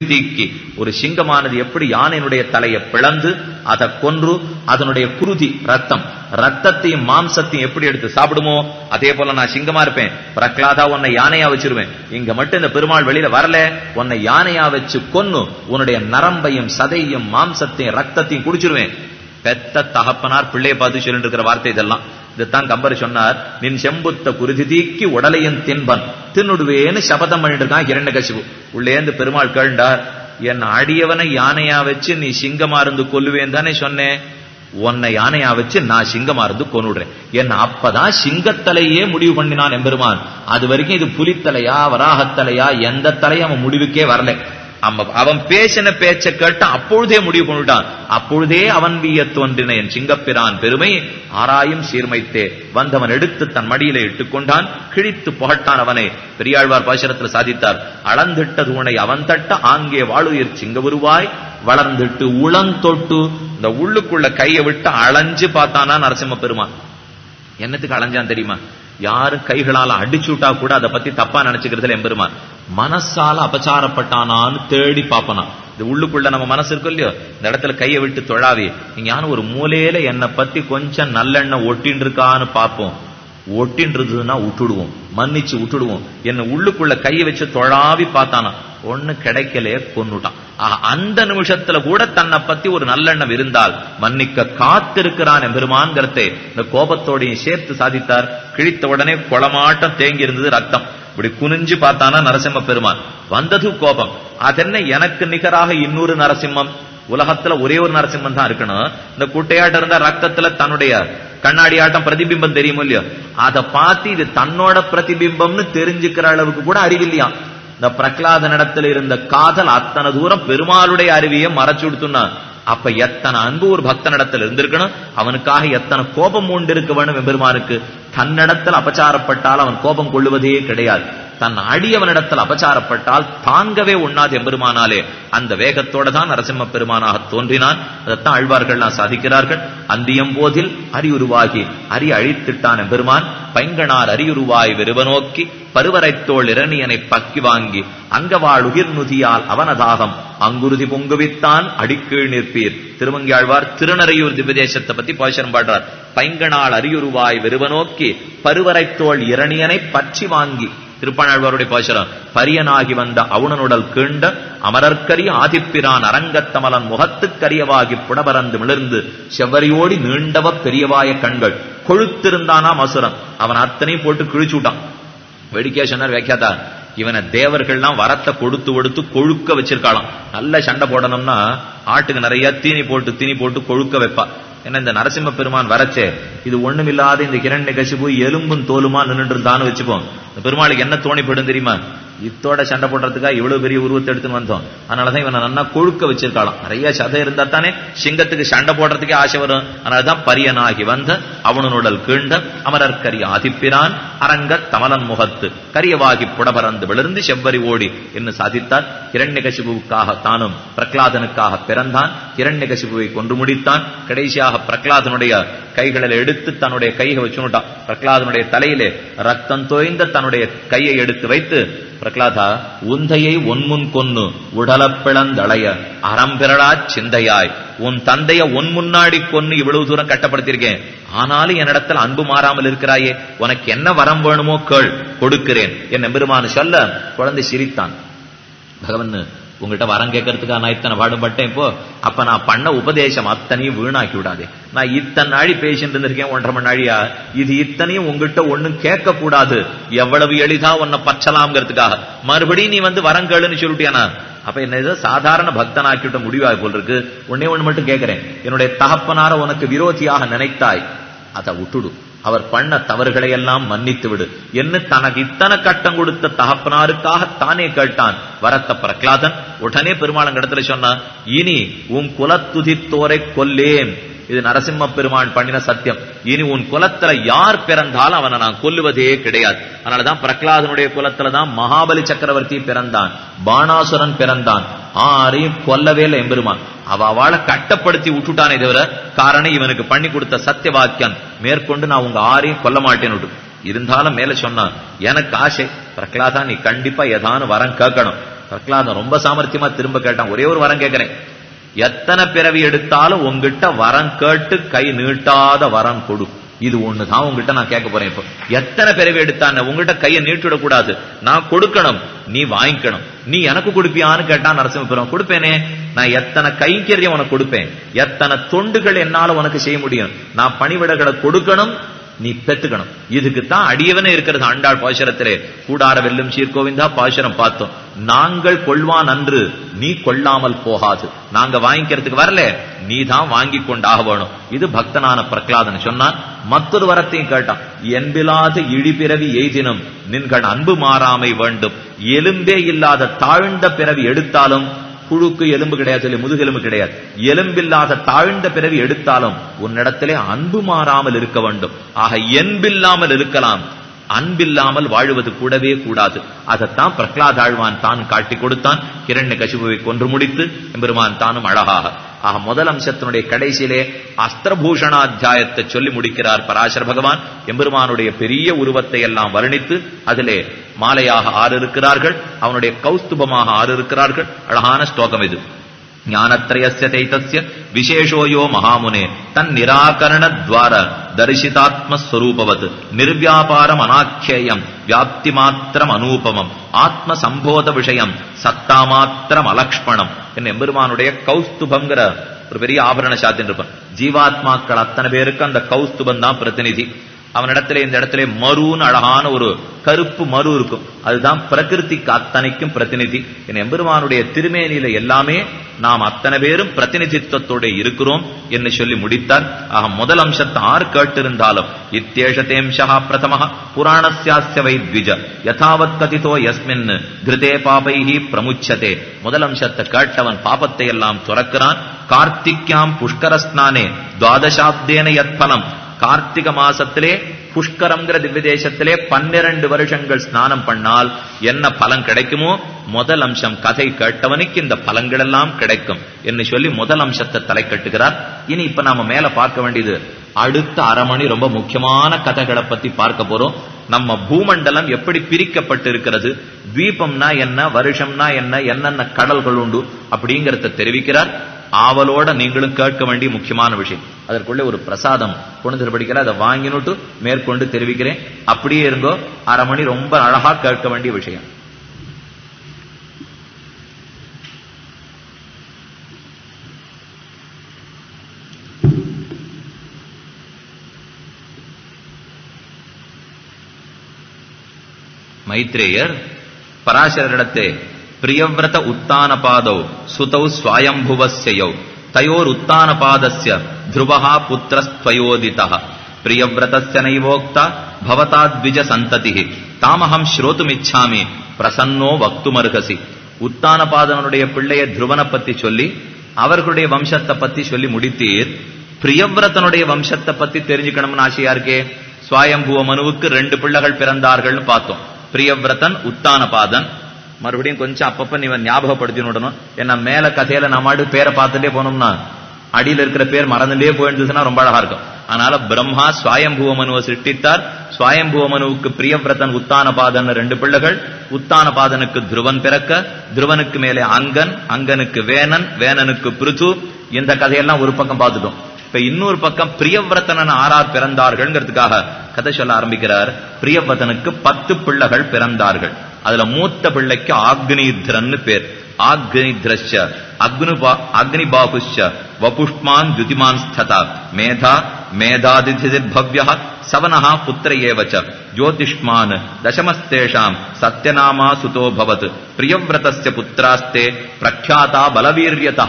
குருதிக்கு ஒரு சிங்கமானது எப்படி யானையினுடைய தலையை பிளந்து அதை கொன்று அதனுடைய குருதி ரத்தம் ரத்தத்தையும் மாம்சத்தையும் எப்படி எடுத்து சாப்பிடுமோ அதே போல நான் சிங்கமா இருப்பேன். பிரகலாதா உன்னை யானையா வச்சிருவேன். இங்க மட்டும் இந்த பெருமாள் வெளியில வரல. உன்னை யானையா வச்சு கொன்னு உன்னுடைய நரம்பையும் சதையும் மாம்சத்தையும் ரத்தத்தையும் குடிச்சிருவேன். பெத்த தகப்பனார் பிள்ளையை பார்த்து சொல்லிட்டு இருக்கிற வார்த்தை இதெல்லாம். இதுதான் கம்பர் சொன்னார் நின் செம்புத்த குருதி தீக்கி உடலையும் தின்பன். தின்னுடுவேன்னு சபதம் பண்ணிட்டு இருக்கான் இரண்ட கசிவு. உள்ளேந்து பெருமாள் கேண்டார் என் அடியவனை யானையா வச்சு நீ சிங்கமா இருந்து கொல்லுவேன் தானே சொன்னேன் உன்னை யானையா வச்சு நான் சிங்கமா இருந்து கொன்னுடுறேன். என்ன அப்பதான் சிங்கத்தலையே முடிவு பண்ணினான் எம்பெருமான். அது வரைக்கும் இது புலித்தலையா வராகத்தலையா எந்த தலையும் அவன் முடிவுக்கே வரல. அவன் பேசின பேச்ச கேட்டு அப்பொழுதே முடிவு பண்ணிட்டான். அப்பொழுதே அவன் வீய தோன்றின என் சிங்கப்பிரான் பெருமை ஆராயும் சீர்மைத்தே. வந்தவன் எடுத்து தன் மடியிலே இட்டுக்கொண்டான் கிழித்து புகட்டான் அவனை. பெரியாழ்வார் பாசனத்தில் சாதித்தார். அளந்திட்டது உனை அவன் தட்ட. ஆங்கே வாழுயிர் சிங்க உருவாய். வளர்ந்துட்டு உளந்தொட்டு இந்த உள்ளுக்குள்ள கையை விட்டு அலைஞ்சு பார்த்தானா நரசிம்ம பெருமான். என்னத்துக்கு அலைஞ்சான் தெரியுமா? யாரு கைகளால அடிச்சு விட்டா கூட அதை பத்தி தப்பா நினைச்சுக்கிறதுல எம்பெருமான். மனசால அபச்சாரப்பட்டானான்னு தேடி பாப்பனா இது உள்ளுக்குள்ள நம்ம மனசு இருக்கும் இல்லையோ? இந்த இடத்துல கையை விட்டு தொழாவே ஞான ஒரு மூலையில என்னை பத்தி கொஞ்சம் நல்லெண்ணெய் ஒட்டின்னு இருக்கான்னு பார்ப்போம். ஒட்டின்றதுன்னா விட்டுடுவோம் மன்னிச்சு விட்டுடுவோம் என்ன உள்ளுக்குள்ள கையை வச்சு தொழாவி பார்த்தானா. ஒண்ணு கிடைக்கலையே கொன்னுட்டான். அந்த நிமிஷத்துல கூட தன்னை பத்தி ஒரு நல்லெண்ணம் இருந்தால் மன்னிக்க காத்திருக்கிறான் எம்பெருமான்கிறதை இந்த கோபத்தோடையும் சேர்த்து சாதித்தார். கிழித்த உடனே குளமாட்டம் தேங்கி இருந்தது ரத்தம். இப்படி குனிஞ்சு பார்த்தானா நரசிம்ம பெருமான். வந்தது கோபம். அதென்ன எனக்கு நிகராக இன்னொரு நரசிம்மம்? உலகத்துல ஒரே ஒரு நரசிம்மன் தான் இருக்கணும். இந்த குட்டையாட்டம் இருந்த ரத்தத்துல தன்னுடைய கண்ணாடி ஆட்டம் பிரதிபிம்பம் தெரியுமோ இல்லையோ? அதை பார்த்து இது தன்னோட பிரதிபிம்பம்னு தெரிஞ்சுக்கிற அளவுக்கு கூட அறிவில்லையா இந்த பிரகலாத நடத்துல இருந்த காதல் அத்தனை தூரம் பெருமாளுடைய அறிவியை மறைச்சுடுத்துனா அப்ப எத்தனை அன்பு ஒரு பக்தனிடத்தில் இருந்திருக்கணும்? அவனுக்காக எத்தனை கோபம் உண்டு இருக்க வேணும் எம்பெருமானுக்கு? தன்னிடத்தில் அபச்சாரப்பட்டால் அவன் கோபம் கொள்ளுவதே கிடையாது. தன் அடியவனிடத்தில் அபச்சாரப்பட்டால் தாங்கவே உண்ணாது எம்பெருமானாலே. அந்த வேகத்தோட தான் நரசிம்ம பெருமானாக தோன்றினான். அதைத்தான் அழ்வார்கள்லாம் சாதிக்கிறார்கள். அந்தியம் போதில் அரியுருவாகி அரி அழித்திட்டான் எம்பெருமான். பைங்கனார் அரியுருவாய் வெறுவனோக்கி பருவரைத்தோள் இரணியனை பக்கி வாங்கி அங்கவாள் உயிர் நுதியால் அவனதாகம் அங்குருதி பொங்குவித்தான் அடிக்கீழ் நிற்பீர். திருமங்கியாழ்வார் திருநறையூர் திவ்யதேசத்தை பத்தி பாசனம் பாடுறார். பைங்கனாள் அரியுருவாய் வெறுவனோக்கி பருவரைத்தோள் இரணியனை பற்றி வாங்கி. திருப்பாணாழ்வாருடைய பாசுரம் பரியனாகி வந்த அவுணனுடல் கீண்ட அமரர்க்கரிய ஆதிப்பிரான் அரங்கத்தமலன் முகத்துக்கரியவாகி புடபரந்து மிளர்ந்து செவ்வரியோடி நீண்டவ பெரியவாய கண்கள். கொழுத்திருந்தானா மசுரன் அவன் அத்தனையும் போட்டு கிழிச்சு விட்டான். வேடிக்கையா சொன்னார் வியாக்கியாத்தா இவனை தேவர்கள்லாம் வரத்தை கொடுத்து கொடுத்து கொழுக்க வச்சிருக்காளாம். நல்ல சண்டை போடணும்னா ஆட்டுக்கு நிறைய தீனி போட்டு தீனி போட்டு கொழுக்க வைப்பா. ஏன்னா இந்த நரசிம்ம பெருமான் வரச்சே இது ஒண்ணுமில்லாத இந்த கிரண் கசிப்பு எலும்பும் தோலுமா நின்றுட்டு இருந்தான்னு வச்சுப்போம் இந்த பெருமாளுக்கு என்ன தோணிப்படும் தெரியுமா? இத்தோட சண்டை போடுறதுக்காக இவ்வளவு பெரிய உருவத்தை எடுத்துன்னு வந்தோம். அதனாலதான் இவனை நல்லா கொழுக்க வச்சிருக்காளாம். நிறைய சதை இருந்தா தானே சிங்கத்துக்கு சண்டை போடுறதுக்கே ஆசை வரும். அதனாலதான் பரியனாகி வந்த அவனுடல் கீண்ட அமரர்கரிய அதிப்பிரான் அரங்க தமலன் முகத்து கரியவாகி புடபரந்து விழுந்து செவ்வரி ஓடி. என்று சாதித்தார் கிரண்யகசிபுவுக்காக தானும் பிரகலாதனுக்காக பிறந்தான். கிரண்யகசிபுவை கொன்று முடித்தான். கடைசியாக பிரகலாதனுடைய கைகளில் எடுத்து தன்னுடைய கையை வச்சுட்டான் பிரகலாதனுடைய தலையிலே ரத்தம் தோய்ந்த தன்னுடைய கையை எடுத்து வைத்து பிரகலாதா உந்தையை ஒன்முன் கொன்னு உடலப்பிளந்தளைய அறம்பிரளா சிந்தையாய் உன் தந்தைய உன் முன்னாடி கொன்னு இவ்வளவு தூரம் கட்டப்படுத்திருக்கேன் ஆனாலும் என்னிடத்தில் அன்பு மாறாமல் இருக்கிறாயே உனக்கு என்ன வரம் வேணுமோ கேள் கொடுக்கிறேன். என் பெருமானு சொல்ல குழந்தை சிரித்தான். பகவன் உங்ககிட்ட வரம் கேட்கறதுக்காக நான் இத்தனை பாடுபட்டேன் இப்போ அப்ப நான் பண்ண உபதேசம் அத்தனையும் வீணாக்கி விடாதே. நான் இத்தனை நாழி பேசிட்டு இருந்திருக்கேன் ஒன்றரை மணி நாழியா இது இத்தனையும் உங்ககிட்ட ஒண்ணும் கேட்க கூடாது எவ்வளவு எளிதா உன்னை பச்சலாம்ங்கிறதுக்காக மறுபடியும் நீ வந்து வரம் கேளுன்னு சொல்லிட்டியானா அப்ப என்ன ஏதோ சாதாரண பக்தனாக்கிட்ட முடிவாக போல் இருக்கு ஒன்னே ஒண்ணு மட்டும் கேட்கிறேன். என்னுடைய தகப்பனார உனக்கு விரோதியாக நினைத்தாய். அதை விட்டுடும் அவர் பண்ண தவறுகளை எல்லாம் மன்னித்து விடு என்ன தனக்கு இத்தனை கட்டம் கொடுத்த தகப்பனாருக்காக தானே கேட்டான். வரத்த பிரகலாதன் உடனே பெருமாளங்கிடத்துல சொன்னான் இனி உன் குலத்துதித்தோரை கொல்லேன். இது நரசிம்ம பெருமான் பண்ணின சத்தியம். இனி உன் குலத்துல யார் பிறந்தாலும் அவனை நான் கொல்லுவதே கிடையாது. அதனாலதான் பிரகலாதனுடைய குலத்துல தான் மகாபலி சக்கரவர்த்தி பிறந்தான். பாணாசுரன் பிறந்தான். ஆரையும் கொல்லவே இல்லை எம்பெருமான். அவ அவளை கட்டப்படுத்தி விட்டுட்டானே தவிர காரணம் இவனுக்கு பண்ணி கொடுத்த சத்திய வாக்கியம் மேற்கொண்டு நான் உங்க ஆரையும் கொல்ல மாட்டேன் இருந்தாலும் மேல சொன்னான் எனக்கு ஆசை. பிரகலாதா நீ கண்டிப்பா ஏதானு வரம் கேட்கணும். பிரகலாதன் ரொம்ப சாமர்த்தியமா திரும்ப கேட்டான். ஒரே ஒரு வரம் கேட்கிறேன். எத்தனை பிறவி எடுத்தாலும் உங்ககிட்ட வரம் கேட்டு கை நீட்டாத வரம் கொடு. இது ஒண்ணுதான் உங்ககிட்ட நான் கேட்க போறேன் இப்போ. எத்தனை பிறவி எடுத்தான உங்ககிட்ட கையை நீட்டிவிட கூடாது நான் கொடுக்கணும். நீ வாங்கிக்கணும். நீ எனக்கு கொடுப்பியான்னு கேட்டா நரசிம்மபுரம் கொடுப்பேனே. நான் எத்தனை கைங்கரியம் உனக்கு கொடுப்பேன்? எத்தனை தொண்டுகள் என்னால உனக்கு செய்ய முடியும்? நான் பணிவிடகளை கொடுக்கணும் நீ பெத்துக்கணும். இதுக்குத்தான் அடியவனே இருக்கிறது ஆண்டாள் பாசுரத்திலே. கூடார வெல்லும் சீர்கோவிந்தா பாசுரம் பார்த்தோம். நாங்கள் கொள்வான் அன்று நீ கொள்ளாமல் போகாது. நாங்க வாங்கிக்கிறதுக்கு வரல நீ தான் வாங்கி கொண்டாக வேணும் இது பக்தனான பிரகலாதன் சொன்னான். மற்றொரு வரத்தையும் கேட்டான். என்பிலாத இழிபிறவி எய்தினும் நின்கள் அன்பு மாறாமை வேண்டும். எலும்பே இல்லாத தாழ்ந்த பிறவி எடுத்தாலும் புழுக்கு எலும்பு கிடையாது சொல்லி முதுகெலும்பு கிடையாது. எலும்பில்லாத தாழ்ந்த பிறவி எடுத்தாலும் உன்னிடத்திலே அன்பு மாறாமல் இருக்க வேண்டும். ஆக என்பில்லாமல் இருக்கலாம். அன்பில்லாமல் வாழ்வது கூடவே கூடாது. அதைத்தான் பிரகலாத் ஆழ்வான் தான் காட்டி கொடுத்தான். கிரண்ய கசிபுவை கொன்று முடித்து எம்பெருமான் தானும் அழகாக ஆக முதல் அம்சத்தினுடைய கடைசியிலே அஸ்திரபூஷணாத்தியாயத்தை சொல்லி முடிக்கிறார் பராசர பகவான். எம்பெருமானுடைய பெரிய உருவத்தை எல்லாம் வர்ணித்து அதிலே மாலையாக ஆறு இருக்கிறார்கள் அவனுடைய கௌஸ்துபமாக ஆறு இருக்கிறார்கள் அழகான ஸ்லோகம் இது. ஞானத்ரயஸ்ய தைத்தஸ்ய விசேஷோயோ மகாமுனே தன் நிராகரண துவார தரிசிதாத்மஸ்வரூபவத் நிர்வியாபாரம் அனாக்கியம் வியாப்தி மாத்திரம் அனூபமம் ஆத்ம சம்போத விஷயம் சத்தா மாத்திரம் அலக்ஷ்மணம் என்ன எம்பெருமானுடைய கௌஸ்துபங்கிற ஒரு பெரிய ஆபரண சாத்தின் இருப்பான் ஜீவாத்மாக்கள் அத்தனை பேருக்கு அந்த கௌஸ்துபம் தான் பிரதிநிதி அவனிடத்துல இந்த இடத்துல மருன்னு அழகான ஒரு கருப்பு மறு இருக்கும். அதுதான் பிரகிருதிக்கு அத்தனைக்கும் பிரதிநிதி. என் எம்பெருமானுடைய திருமேனியில எல்லாமே நாம் அத்தனை பேரும் பிரதிநிதித்துவத்தோட இருக்கிறோம் என்று சொல்லி முடித்தார். ஆக முதல் அம்சத்தை ஆர் கேட்டிருந்தாலும் இத்தேஷதேம்சா பிரதம புராணஸ்யாஸ்ய வை த்விஜ யதாவத் கதிதோ எஸ்மின் கிருதே பாபைஹி பிரமுச்சதே. முதல் அம்சத்தை கேட்டவன் பாபத்தை எல்லாம் துறக்கிறான். கார்த்திக்யாம் புஷ்கர ஸ்நானே துவாதசாப்தேன யத் பலம் கார்த்திக மாசத்திலே புஷ்கரம்ங்கிற திவ்ய தேசத்திலே பன்னிரண்டு வருஷங்கள் ஸ்நானம் பண்ணால் என்ன பலன் கிடைக்குமோ? முதல் அம்சம் கதை கேட்டவனுக்கு இந்த பலன்கள் எல்லாம் கிடைக்கும் என்று சொல்லி முதல் அம்சத்தை தலை கட்டுகிறார் இனி இப்ப நாம மேல பார்க்க வேண்டியது அடுத்த அரை மணி ரொம்ப முக்கியமான கதைகளை பத்தி பார்க்க போறோம். நம்ம பூமண்டலம் எப்படி பிரிக்கப்பட்டு இருக்கிறது தீபம்னா என்ன? வருஷம்னா என்ன? என்னென்ன கடல்கள் உண்டு? அப்படிங்கறத தெரிவிக்கிறார். ஆவலோட நீங்களும் கேட்க வேண்டிய முக்கியமான விஷயம். அதற்குள்ளே ஒரு பிரசாதம். கொண்டு படிக்கிற அதை வாங்கினுட்டு மேற்கொண்டு தெரிவிக்கிறேன். அப்படியே இருங்கோ. அரை மணி ரொம்ப அழகா கேட்க வேண்டிய விஷயம். மைத்ரேயர் பராசரரிடத்தை பிரியவிரத உத்தான பாதௌ சுதௌ ஸ்வயம்புவஸ்யயௌ தயோர் உத்தான பாதசிய த்ருவஹா புத்திரஸ்த்வயோதிதः பிரியவிரதஸ்ய நைவோக்தா பவதா த்விஜ சந்ததிः பிரசன்னோ ஸ்ரோதுமிச்சாமி பிரசன்னோ வக்துமர்ஹசி உத்தானபாதனுடைய பிள்ளைய துருவனை பத்தி சொல்லி அவர்களுடைய வம்சத்தை பத்தி சொல்லி முடித்தீர் பிரியவிரதனுடைய வம்சத்தை பத்தி தெரிஞ்சுக்கணும்னு ஆசையா இருக்கே சுவாயம்புவ மனுவுக்கு ரெண்டு பிள்ளைகள் பிறந்தார்கள்னு பார்த்தோம் பிரியவிரதன் உத்தானபாதன் மறுபடியும் கொஞ்சம் அப்பப்ப நீ ஞாபகப்படுத்தி விடணும் ஏன்னா மேல கதையில நம்மாடு பேரை பார்த்துட்டே போனோம்னா அடியில இருக்கிற பேர் மறந்துட்டே போயிருந்துச்சுன்னா ரொம்ப அழகா இருக்கும். அதனால பிரம்மா சுவாயம்புவ மனுவை சிருஷ்டித்தார். சுவாயம்புவ மனுவுக்கு பிரியவிரதன் உத்தானபாதன் ரெண்டு பிள்ளைகள். உத்தானபாதனுக்கு துருவன் பிறக்க துருவனுக்கு மேலே அங்கன் அங்கனுக்கு வேணன் வேணனுக்கு பிருது. இந்த கதையெல்லாம் ஒரு பக்கம் பார்த்துட்டோம். இப்ப இன்னொரு பக்கம் பிரியவிரதனன் ஆறார் பிறந்தார்கள்ங்கிறதுக்காக கதை சொல்ல ஆரம்பிக்கிறார். பிரியவிரதனுக்கு பத்து பிள்ளைகள் பிறந்தார்கள். அதுல மூத்த பிள்ளைக்கு ஆக்னித்ரன்னு பேர் ஆக்னித்ரஷ அக்னுபா அக்னிபாகுஷ வபுஷ்மான் துதிமான் ஸ்ததா மேதா மேதாதிதிர்பவ்ய சவனஹா புத்திர ஏவச்ச ஜோதிஷ்மான் தசமஸ்தேஷாம் சத்யநாமா சுதோ பவத் பிரியவிரதஸ்ய புத்திராஸ்தே பிரக்யாதா பலவீரியதா